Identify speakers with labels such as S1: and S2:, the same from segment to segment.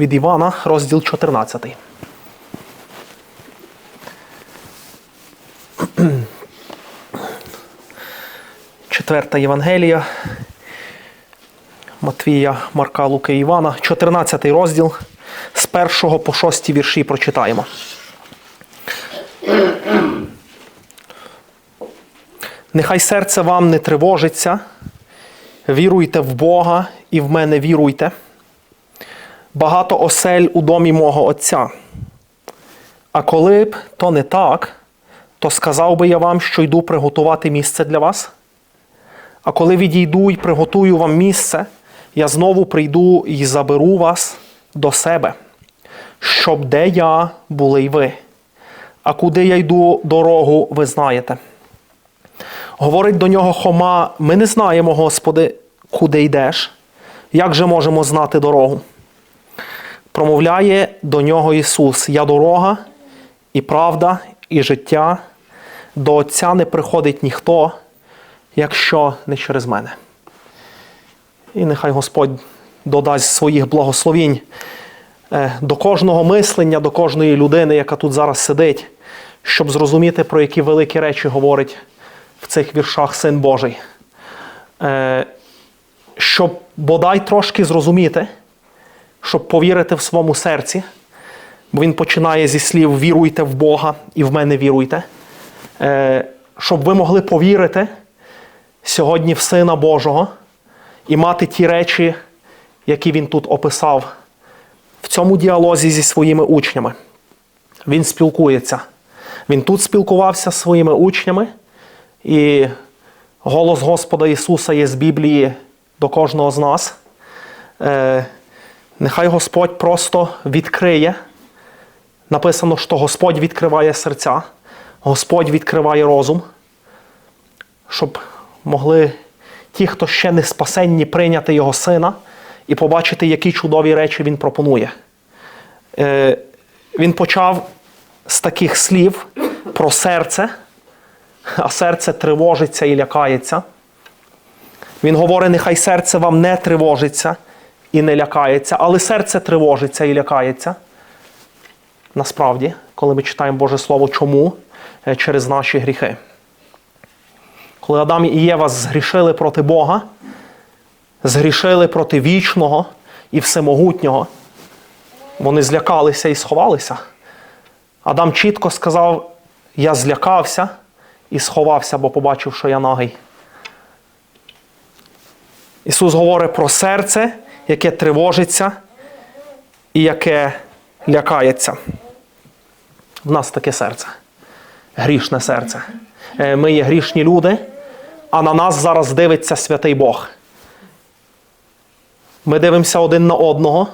S1: від Івана, розділ 14. Четверта Євангелія. Матвія, Марка, Луки, Івана, 14 розділ з 1 по 6 вірші прочитаємо. Нехай серце вам не тривожиться, віруйте в Бога і в мене віруйте. Багато осель у домі мого Отця. А коли б то не так, то сказав би я вам, що йду приготувати місце для вас. А коли відійду і приготую вам місце, я знову прийду і заберу вас до себе, щоб де я були й ви. А куди я йду дорогу, ви знаєте. Говорить до нього Хома: ми не знаємо, Господи, куди йдеш, як же можемо знати дорогу? Промовляє до нього Ісус: Я дорога, і правда, і життя. До Отця не приходить ніхто, якщо не через мене. І нехай Господь додасть своїх благословінь е, до кожного мислення, до кожної людини, яка тут зараз сидить, щоб зрозуміти, про які великі речі говорить в цих віршах Син Божий. Е, Щоб бодай трошки зрозуміти, щоб повірити в своєму серці, бо він починає зі слів Віруйте в Бога і в мене віруйте. Е, Щоб ви могли повірити сьогодні в Сина Божого і мати ті речі, які він тут описав в цьому діалозі зі своїми учнями. Він спілкується. Він тут спілкувався з своїми учнями, і голос Господа Ісуса є з Біблії до кожного з нас. Нехай Господь просто відкриє. Написано, що Господь відкриває серця, Господь відкриває розум, щоб могли ті, хто ще не спасенні, прийняти Його Сина і побачити, які чудові речі Він пропонує. Е, Він почав з таких слів про серце, а серце тривожиться і лякається. Він говорить, нехай серце вам не тривожиться і не лякається, але серце тривожиться і лякається. Насправді, коли ми читаємо Боже Слово, чому? Е, Через наші гріхи. Коли Адам і Єва згрішили проти Бога, згрішили проти вічного і всемогутнього, вони злякалися і сховалися. Адам чітко сказав: Я злякався і сховався, бо побачив, що я нагий. Ісус говорить про серце, яке тривожиться і яке лякається. В нас таке серце, грішне серце. Е, Ми є грішні люди, а на нас зараз дивиться святий Бог. Ми дивимося один на одного,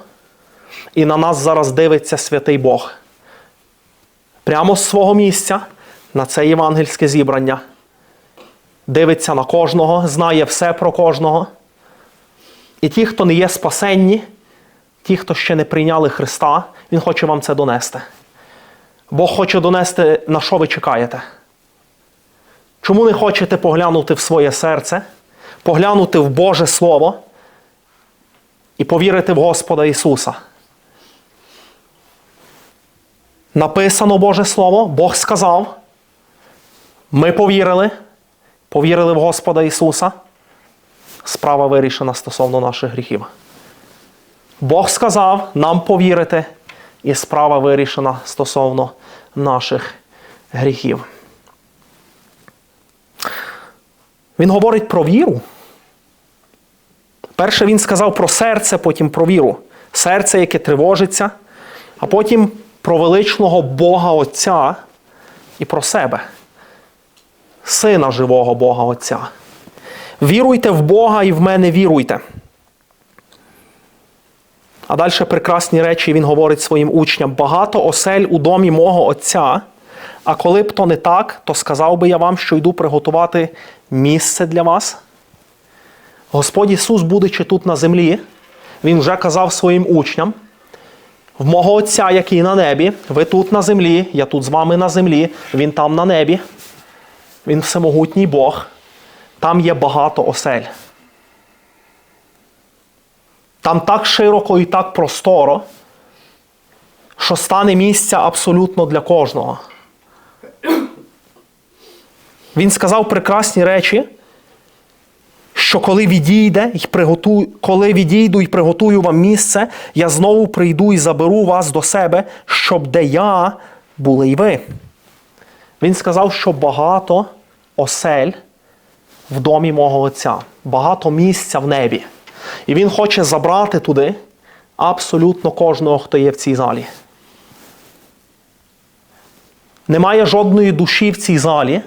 S1: і на нас зараз дивиться святий Бог. Прямо з свого місця на це євангельське зібрання. Дивиться на кожного, знає все про кожного. І ті, хто не є спасенні, ті, хто ще не прийняли Христа, Він хоче вам це донести. Бог хоче донести, на що ви чекаєте. Чому не хочете поглянути в своє серце, поглянути в Боже Слово і повірити в Господа Ісуса? Написано Боже Слово, Бог сказав. Ми повірили, повірили в Господа Ісуса. Справа вирішена стосовно наших гріхів. Бог сказав нам повірити, і справа вирішена стосовно наших гріхів. Він говорить про віру. Перше він сказав про серце, потім про віру. Серце, яке тривожиться, а потім про величного Бога Отця і про себе, Сина живого Бога Отця. Віруйте в Бога і в мене віруйте. А далі прекрасні речі він говорить своїм учням: багато осель у домі мого Отця. А коли б то не так, то сказав би я вам, що йду приготувати місце для вас. Господь Ісус, будучи тут на землі, Він вже казав своїм учням: в мого Отця, який на небі, ви тут на землі, я тут з вами на землі, Він там на небі. Він всемогутній Бог. Там є багато осель. Там так широко і так просторо, що стане місця абсолютно для кожного. Він сказав прекрасні речі, що коли відійде і приготую, коли відійду і приготую вам місце, я знову прийду і заберу вас до себе, щоб де я були й ви. Він сказав, що багато осель в домі мого Отця, багато місця в небі. І він хоче забрати туди абсолютно кожного, хто є в цій залі. Немає жодної душі в цій залі,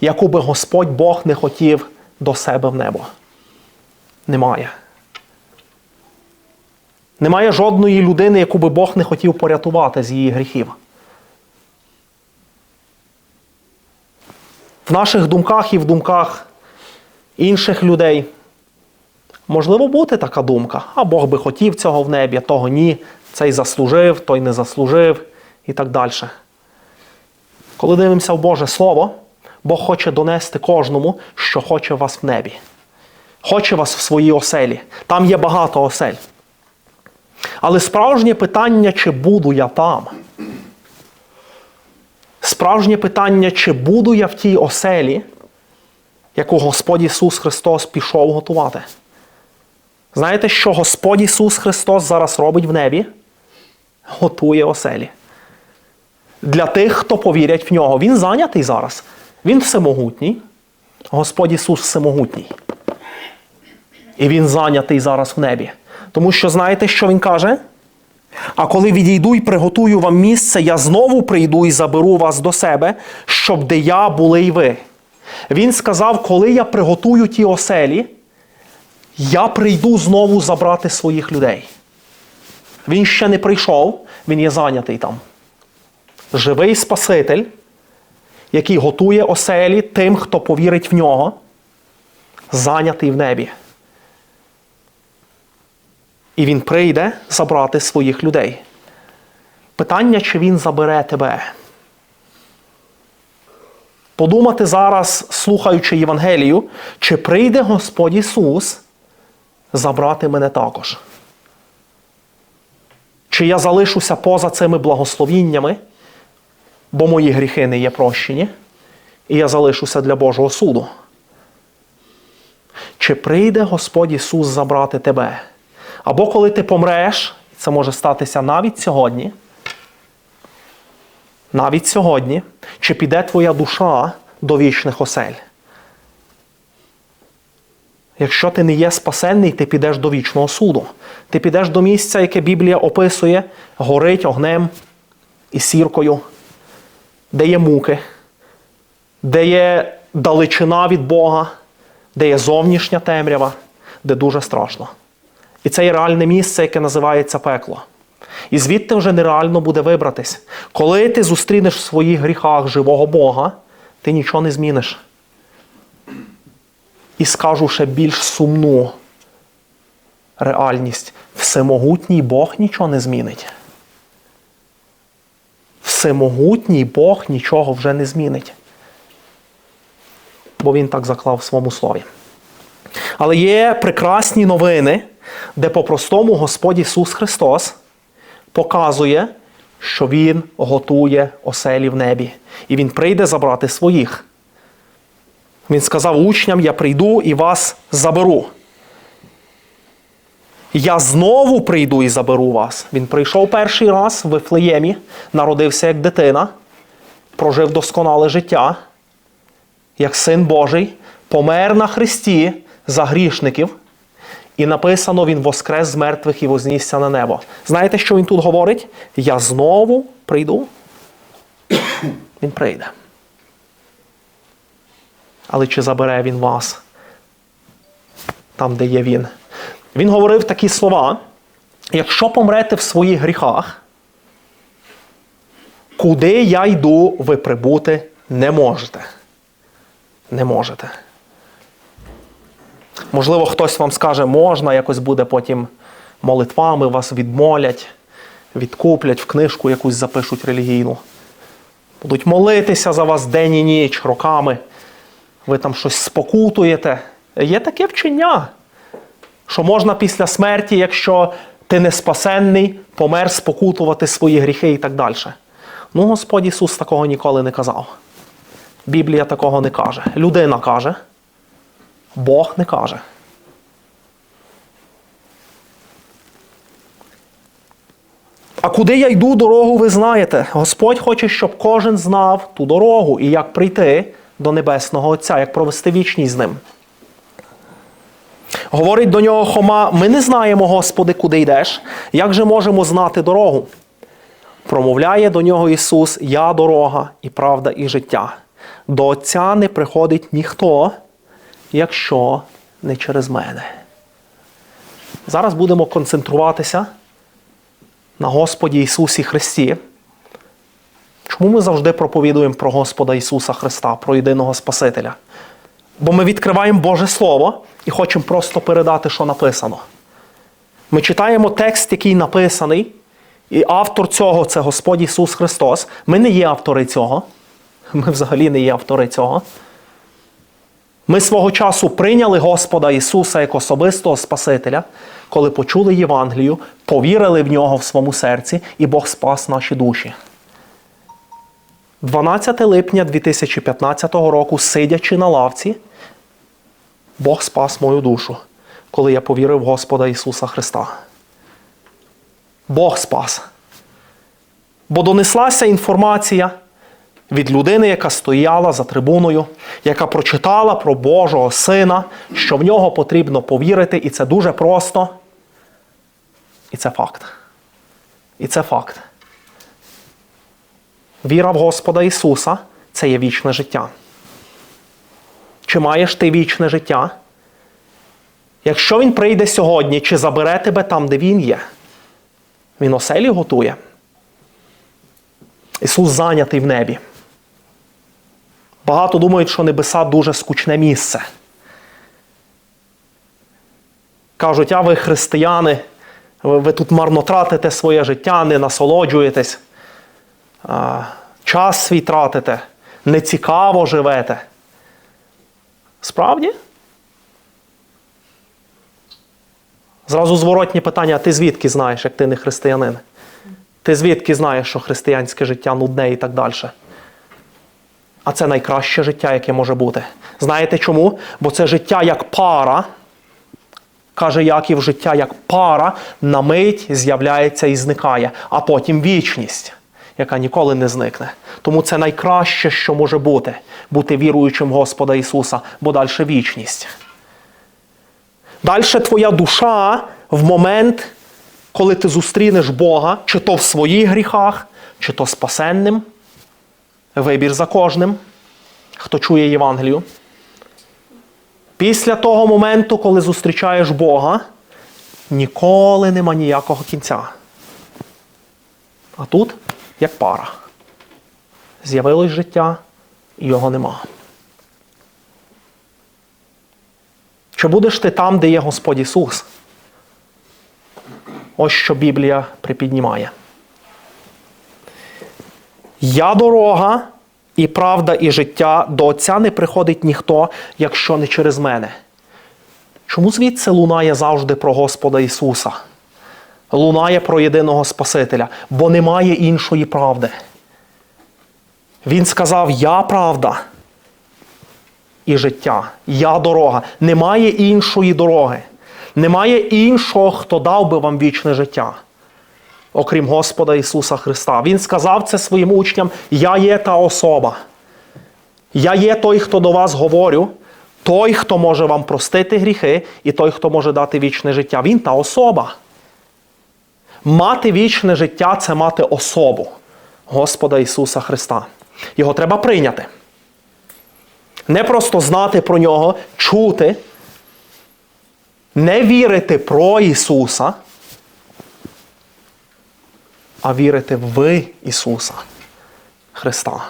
S1: яку би Господь Бог не хотів до себе в небо. Немає. Немає жодної людини, яку би Бог не хотів порятувати з її гріхів. В наших думках і в думках інших людей можливо бути така думка, а Бог би хотів цього в небі, того ні, цей заслужив, той не заслужив і так далі. Коли дивимося в Боже Слово, Бог хоче донести кожному, що хоче вас в небі. Хоче вас в своїй оселі. Там є багато осель. Але справжнє питання, чи буду я там? Справжнє питання, чи буду я в тій оселі, яку Господь Ісус Христос пішов готувати. Знаєте, що Господь Ісус Христос зараз робить в небі? Готує оселі. Для тих, хто повірять в нього. Він зайнятий зараз. Він всемогутній. Господь Ісус всемогутній. І Він зайнятий зараз в небі. Тому що знаєте, що Він каже? А коли відійду і приготую вам місце, я знову прийду і заберу вас до себе, щоб де я були й ви. Він сказав, коли я приготую ті оселі, я прийду знову забрати своїх людей. Він ще не прийшов, він є зайнятий там. Живий Спаситель, який готує оселі тим, хто повірить в нього, зайнятий в небі. І він прийде забрати своїх людей. Питання, чи він забере тебе. Подумати зараз, слухаючи Євангелію, чи прийде Господь Ісус забрати мене також. Чи я залишуся поза цими благословіннями, бо мої гріхи не є прощені, і я залишуся для Божого суду. Чи прийде Господь Ісус забрати тебе? Або коли ти помреш, це може статися навіть сьогодні. Навіть сьогодні, чи піде твоя душа до вічних осель. Якщо ти не є спасенний, ти підеш до вічного суду. Ти підеш до місця, яке Біблія описує, горить огнем і сіркою, де є муки, де є далечина від Бога, де є зовнішня темрява, де дуже страшно. І це є реальне місце, яке називається пекло. І звідти вже нереально буде вибратись. Коли ти зустрінеш в своїх гріхах живого Бога, ти нічого не зміниш. І скажу ще більш сумну реальність. Всемогутній Бог нічого не змінить. Всемогутній Бог нічого вже не змінить. Бо він так заклав в своєму слові. Але є прекрасні новини, де по-простому Господь Ісус Христос показує, що Він готує оселі в небі. І Він прийде забрати своїх. Він сказав учням: Я прийду і вас заберу. Я знову прийду і заберу вас. Він прийшов перший раз в Вифлеємі, народився як дитина, прожив досконале життя, як син Божий, помер на Христі за грішників. І написано, Він воскрес з мертвих і вознісся на небо. Знаєте, що він тут говорить? Я знову прийду. Він прийде. Але чи забере він вас там, де є він? Він говорив такі слова: якщо помрете в своїх гріхах, куди я йду, ви прибути не можете. Не можете. Можливо, хтось вам скаже, можна, якось буде потім молитвами вас відмолять, відкуплять, в книжку якусь запишуть релігійну. Будуть молитися за вас день і ніч, роками. Ви там щось спокутуєте. Є таке вчення, що можна після смерті, якщо ти не спасенний, помер спокутувати свої гріхи і так далі. Ну, Господь Ісус такого ніколи не казав. Біблія такого не каже. Людина каже, Бог не каже. А куди я йду дорогу, ви знаєте. Господь хоче, щоб кожен знав ту дорогу і як прийти до Небесного Отця, як провести вічність з ним. Говорить до нього Хома: ми не знаємо, Господи, куди йдеш. Як же можемо знати дорогу? Промовляє до нього Ісус: Я дорога і правда, і життя. До Отця не приходить ніхто, якщо не через мене. Зараз будемо концентруватися на Господі Ісусі Христі. Чому ми завжди проповідуємо про Господа Ісуса Христа, про єдиного Спасителя? Бо ми відкриваємо Боже Слово і хочемо просто передати, що написано. Ми читаємо текст, який написаний, і автор цього це Господь Ісус Христос. Ми не є автори цього. Ми взагалі не є автори цього. Ми свого часу прийняли Господа Ісуса як особистого Спасителя, коли почули Євангелію, повірили в нього в своєму серці, і Бог спас наші душі. 12 липня 2015 року, сидячи на лавці, Бог спас мою душу, коли я повірив в Господа Ісуса Христа. Бог спас. Бо донеслася інформація від людини, яка стояла за трибуною, яка прочитала про Божого Сина, що в нього потрібно повірити, і це дуже просто. І це факт. І це факт. Віра в Господа Ісуса це є вічне життя. Чи маєш ти вічне життя? Якщо Він прийде сьогодні, чи забере тебе там, де Він є? Він оселі готує. Ісус зайнятий в небі. Багато думають, що небеса дуже скучне місце. Кажуть, а ви християни, ви, тут марно тратите своє життя, не насолоджуєтесь, час свій тратите, нецікаво живете. Справді? Зразу зворотні питання: а ти звідки знаєш, як ти не християнин? Ти звідки знаєш, що християнське життя нудне і так далі? А це найкраще життя, яке може бути. Знаєте чому? Бо це життя як пара, каже Яків, життя як пара на мить з'являється і зникає, а потім вічність, яка ніколи не зникне. Тому це найкраще, що може бути, бути віруючим Господа Ісуса, бо далі вічність. Далі твоя душа в момент, коли ти зустрінеш Бога, чи то в своїх гріхах, чи то спасенним. Вибір за кожним, хто чує Євангелію. Після того моменту, коли зустрічаєш Бога, ніколи нема ніякого кінця. А тут як пара. З'явилось життя, і його нема. Чи будеш ти там, де є Господь Ісус? Ось що Біблія припіднімає. Я дорога, і правда, і життя до Отця не приходить ніхто, якщо не через мене. Чому звідси лунає завжди про Господа Ісуса? Лунає про єдиного Спасителя, бо немає іншої правди. Він сказав: Я правда і життя, я дорога. Немає іншої дороги. Немає іншого, хто дав би вам вічне життя окрім Господа Ісуса Христа. Він сказав це своїм учням: Я є та особа. Я є той, хто до вас говорю, той, хто може вам простити гріхи, і той, хто може дати вічне життя. Він та особа. Мати вічне життя це мати особу Господа Ісуса Христа. Його треба прийняти. Не просто знати про нього, чути, не вірити про Ісуса а вірити в Ісуса Христа.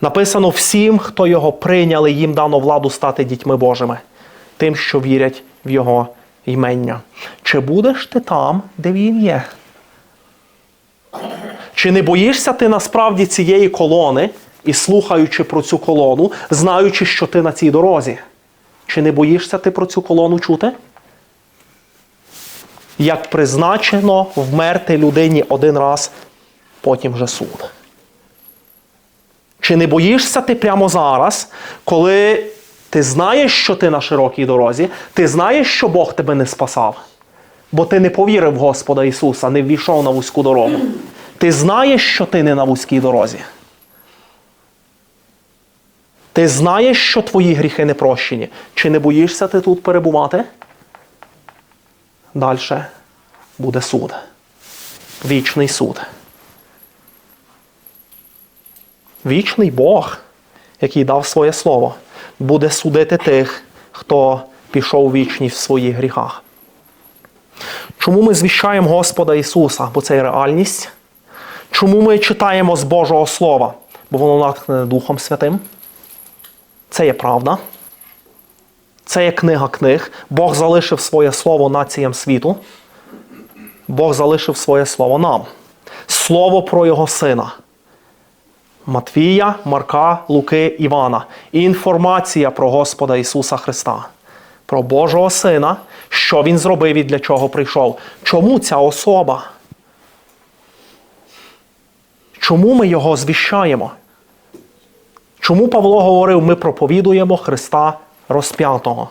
S1: Написано всім, хто його прийняли, їм дано владу стати дітьми Божими, тим, що вірять в Його ймення. Чи будеш ти там, де Він є? Чи не боїшся ти насправді цієї колони і слухаючи про цю колону, знаючи, що ти на цій дорозі? Чи не боїшся ти про цю колону чути? Як призначено вмерти людині один раз, потім вже суд. Чи не боїшся ти прямо зараз, коли ти знаєш, що ти на широкій дорозі, ти знаєш, що Бог тебе не спасав? Бо ти не повірив в Господа Ісуса, не ввійшов на вузьку дорогу. Ти знаєш, що ти не на вузькій дорозі. Ти знаєш, що твої гріхи не прощені. Чи не боїшся ти тут перебувати? Далі буде суд. Вічний суд. Вічний Бог, який дав своє слово, буде судити тих, хто пішов вічність в своїх гріхах. Чому ми звіщаємо Господа Ісуса? Бо це є реальність. Чому ми читаємо з Божого Слова? Бо воно натхнене Духом Святим. Це є правда. Це є книга книг. Бог залишив своє слово націям світу. Бог залишив своє слово нам. Слово про Його Сина. Матвія, Марка, Луки, Івана. Інформація про Господа Ісуса Христа. Про Божого Сина, що Він зробив і для чого прийшов. Чому ця особа? Чому ми його звіщаємо? Чому Павло говорив, ми проповідуємо Христа розп'ятого?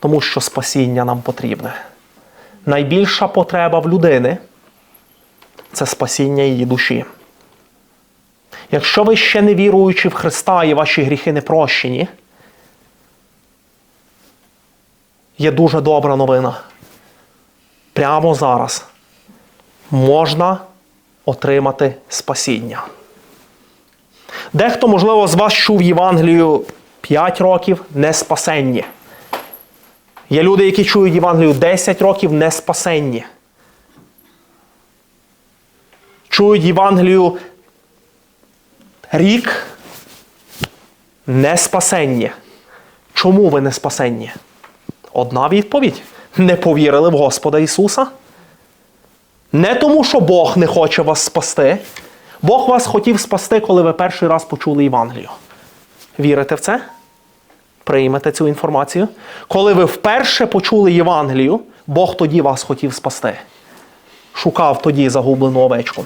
S1: Тому що спасіння нам потрібне. Найбільша потреба в людини це спасіння її душі. Якщо ви ще не віруючи в Христа і ваші гріхи не прощені, є дуже добра новина. Прямо зараз можна отримати спасіння. Дехто, можливо, з вас чув Євангелію 5 років не спасенні. Є люди, які чують Євангелію 10 років не спасенні. Чують Євангелію рік не спасенні. Чому ви не спасенні? Одна відповідь: не повірили в Господа Ісуса. Не тому, що Бог не хоче вас спасти. Бог вас хотів спасти, коли ви перший раз почули Євангелію. Вірите в це? Приймете цю інформацію. Коли ви вперше почули Євангелію, Бог тоді вас хотів спасти. Шукав тоді загублену овечку.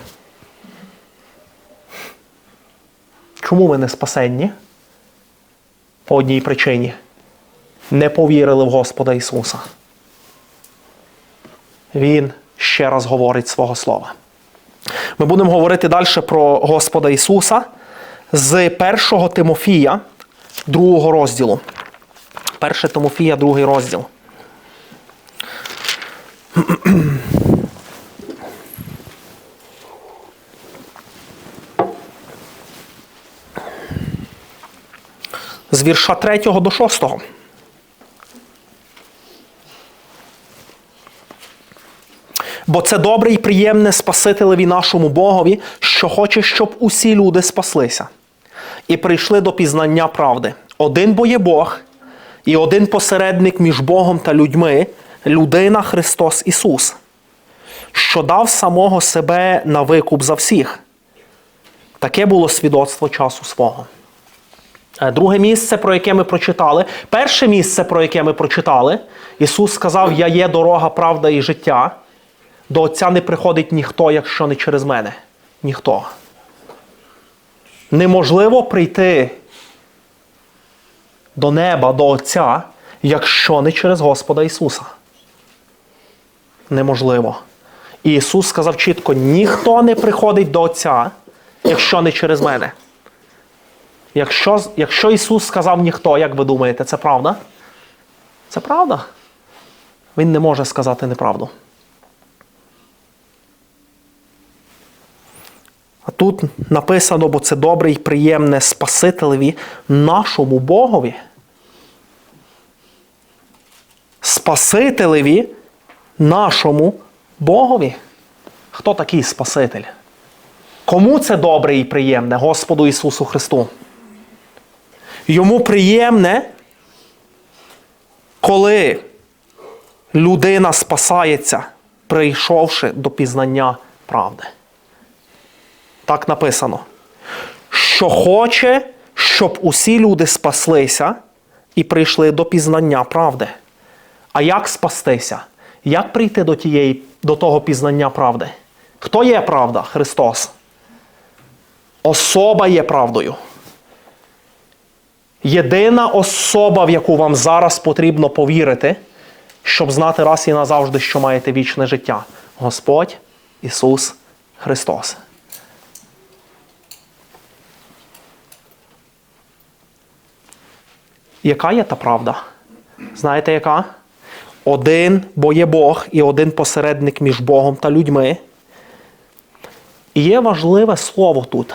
S1: Чому ви не спасенні? По одній причині. Не повірили в Господа Ісуса. Він ще раз говорить свого слова. Ми будемо говорити далі про Господа Ісуса з 1 Тимофія, другого розділу. 1 Тимофія, другий розділ. З вірша 3 до 6. Бо це добре і приємне Спасителеві нашому Богові, що хоче, щоб усі люди спаслися і прийшли до пізнання правди. Один бо є Бог, і один посередник між Богом та людьми, людина Христос Ісус, що дав самого себе на викуп за всіх. Таке було свідоцтво часу свого. Е, Друге місце, про яке ми прочитали. Перше місце, про яке ми прочитали, Ісус сказав: Я є дорога, правда і життя. До Отця не приходить ніхто, якщо не через мене. Ніхто. Неможливо прийти до неба, до Отця, якщо не через Господа Ісуса. Неможливо. І Ісус сказав чітко: ніхто не приходить до Отця, якщо не через мене. Якщо, якщо Ісус сказав ніхто, як ви думаєте, це правда? Це правда. Він не може сказати неправду. А тут написано, бо це добре і приємне Спасителеві нашому Богові. Спасителеві нашому Богові. Хто такий Спаситель? Кому це добре і приємне? Господу Ісусу Христу. Йому приємне, коли людина спасається, прийшовши до пізнання правди. Так написано. Що хоче, щоб усі люди спаслися і прийшли до пізнання правди. А як спастися? Як прийти до, тієї, до того пізнання правди? Хто є правда? Христос. Особа є правдою. Єдина особа, в яку вам зараз потрібно повірити, щоб знати раз і назавжди, що маєте вічне життя. Господь Ісус Христос. Яка є та правда? Знаєте яка? Один, бо є Бог і один посередник між Богом та людьми. І є важливе слово тут.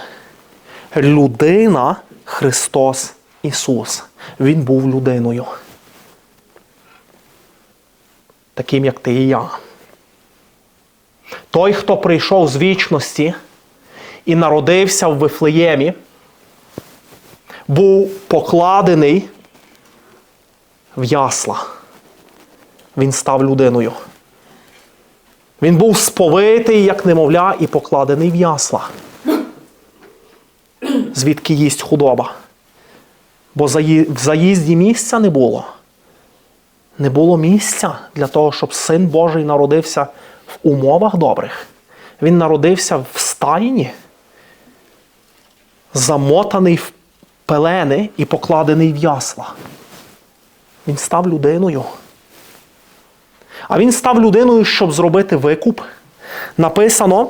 S1: Людина Христос Ісус. Він був людиною. Таким, як ти і я. Той, хто прийшов з вічності і народився в Вифлеємі, був покладений в ясла. Він став людиною. Він був сповитий, як немовля, і покладений в ясла. Звідки їсть худоба? Бо в заїзді місця не було. Не було місця для того, щоб син Божий народився в умовах добрих. Він народився в стайні, замотаний в пелени і покладений в ясла. Він став людиною. А він став людиною, щоб зробити викуп. Написано: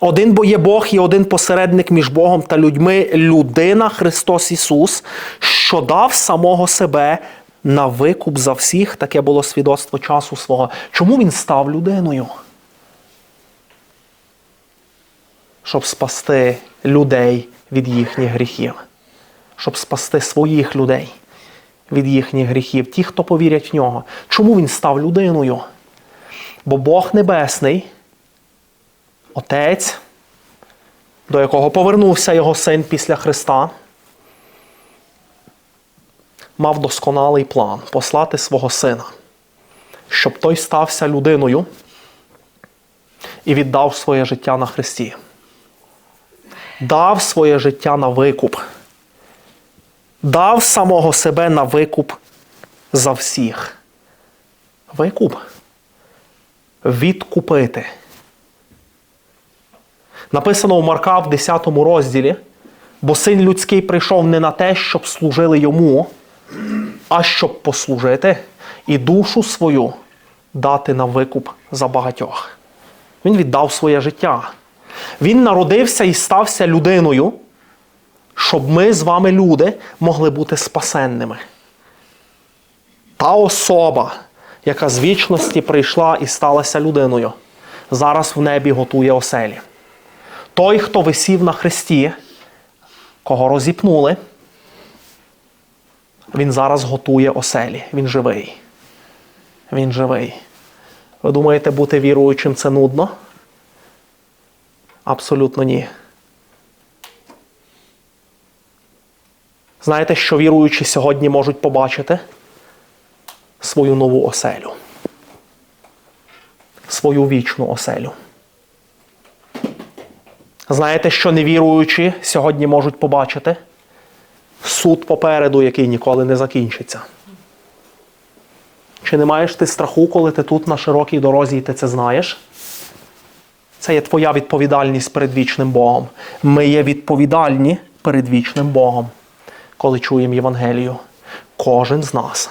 S1: один бо є Бог і один посередник між Богом та людьми, людина Христос Ісус, що дав самого себе на викуп за всіх, таке було свідоцтво часу свого. Чому він став людиною? Щоб спасти людей від їхніх гріхів, щоб спасти своїх людей від їхніх гріхів, ті, хто повірять в нього. Чому він став людиною? Бо Бог Небесний, Отець, до якого повернувся його син після Христа, мав досконалий план послати свого сина, щоб той стався людиною і віддав своє життя на Христі. Дав своє життя на викуп дав самого себе на викуп за всіх. Викуп. Відкупити. Написано у Марка в 10 розділі, бо син людський прийшов не на те, щоб служили йому, а щоб послужити і душу свою дати на викуп за багатьох. Він віддав своє життя. Він народився і стався людиною щоб ми з вами, люди, могли бути спасенними. Та особа, яка з вічності прийшла і сталася людиною, зараз в небі готує оселі. Той, хто висів на хресті, кого розіпнули, він зараз готує оселі. Він живий. Він живий. Ви думаєте, бути віруючим це нудно? Абсолютно ні. Знаєте, що віруючі сьогодні можуть побачити? Свою нову оселю. Свою вічну оселю. Знаєте, що невіруючі сьогодні можуть побачити? Суд попереду, який ніколи не закінчиться. Чи не маєш ти страху, коли ти тут на широкій дорозі і ти це знаєш? Це є твоя відповідальність перед вічним Богом. Ми є відповідальні перед вічним Богом коли чуємо Євангелію. Кожен з нас.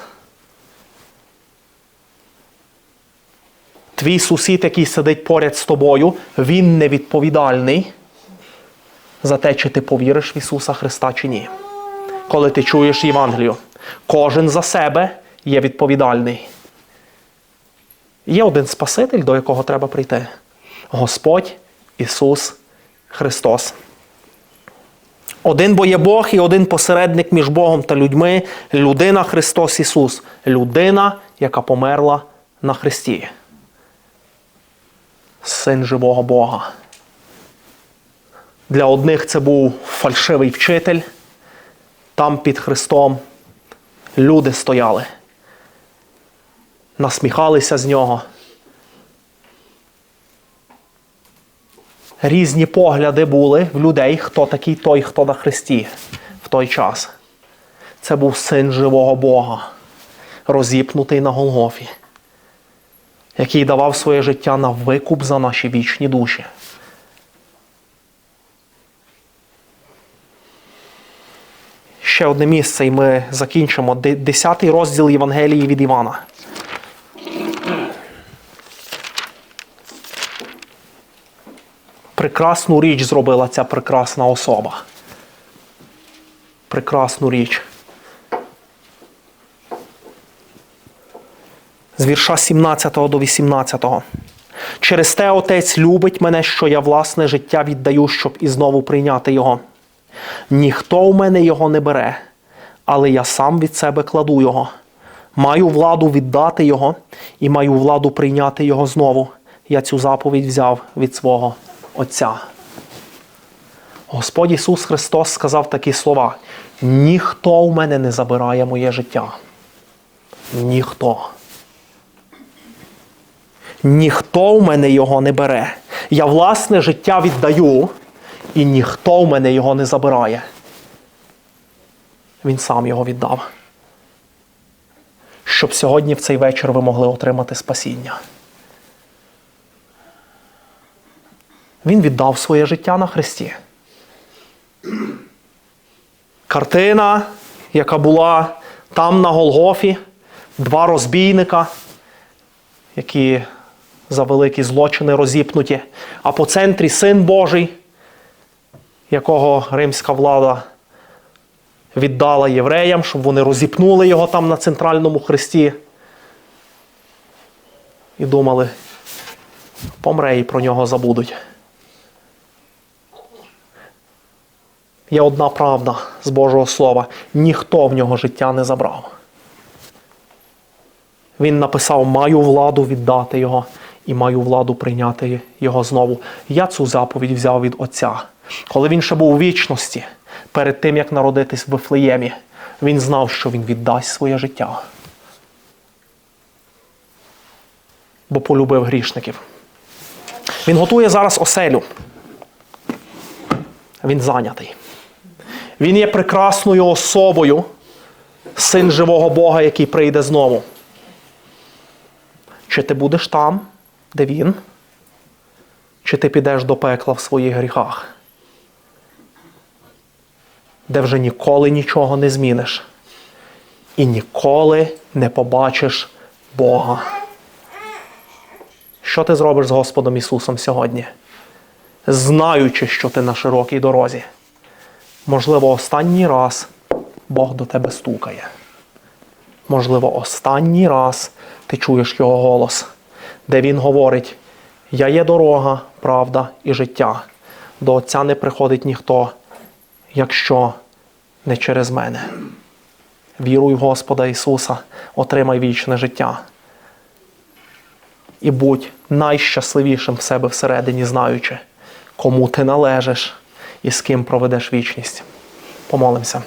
S1: Твій сусід, який сидить поряд з тобою, він не відповідальний за те, чи ти повіриш в Ісуса Христа чи ні. Коли ти чуєш Євангелію, кожен за себе є відповідальний. Є один Спаситель, до якого треба прийти. Господь Ісус Христос. Один бо є Бог і один посередник між Богом та людьми людина Христос Ісус. Людина, яка померла на Христі. Син живого Бога. Для одних це був фальшивий вчитель. Там під Христом люди стояли, насміхалися з нього. Різні погляди були в людей, хто такий той, хто на Христі в той час. Це був син живого Бога. розіпнутий на Голгофі, який давав своє життя на викуп за наші вічні душі. Ще одне місце, і ми закінчимо. Де- Десятий розділ Євангелії від Івана. Прекрасну річ зробила ця прекрасна особа. Прекрасну річ. З вірша 17 до 18. Через те Отець любить мене, що я власне життя віддаю, щоб і знову прийняти його. Ніхто у мене його не бере, але я сам від себе кладу його. Маю владу віддати його і маю владу прийняти його знову. Я цю заповідь взяв від свого Отця. Господь Ісус Христос сказав такі слова: ніхто у мене не забирає моє життя. Ніхто. Ніхто у мене його не бере. Я власне життя віддаю, і ніхто у мене його не забирає. Він сам його віддав. Щоб сьогодні в цей вечір ви могли отримати спасіння. Він віддав своє життя на Христі. Картина, яка була там на Голгофі, два розбійника, які за великі злочини розіпнуті, а по центрі син Божий, якого римська влада віддала євреям, щоб вони розіпнули його там на центральному хресті. І думали, помре і про нього забудуть. Є одна правда з Божого Слова: ніхто в нього життя не забрав. Він написав: маю владу віддати його і маю владу прийняти його знову. Я цю заповідь взяв від Отця. Коли він ще був у вічності, перед тим як народитись в Вифлеємі, він знав, що він віддасть своє життя. Бо полюбив грішників. Він готує зараз оселю. Він зайнятий. Він є прекрасною особою, син живого Бога, який прийде знову. Чи ти будеш там, де він, чи ти підеш до пекла в своїх гріхах, де вже ніколи нічого не зміниш і ніколи не побачиш Бога. Що ти зробиш з Господом Ісусом сьогодні? Знаючи, що ти на широкій дорозі. Можливо, останній раз Бог до тебе стукає. Можливо, останній раз ти чуєш його голос, де він говорить: Я є дорога, правда і життя. До Отця не приходить ніхто, якщо не через мене. Віруй в Господа Ісуса, отримай вічне життя. І будь найщасливішим в себе всередині, знаючи, кому ти належиш і з ким проведеш вічність. Помолимося.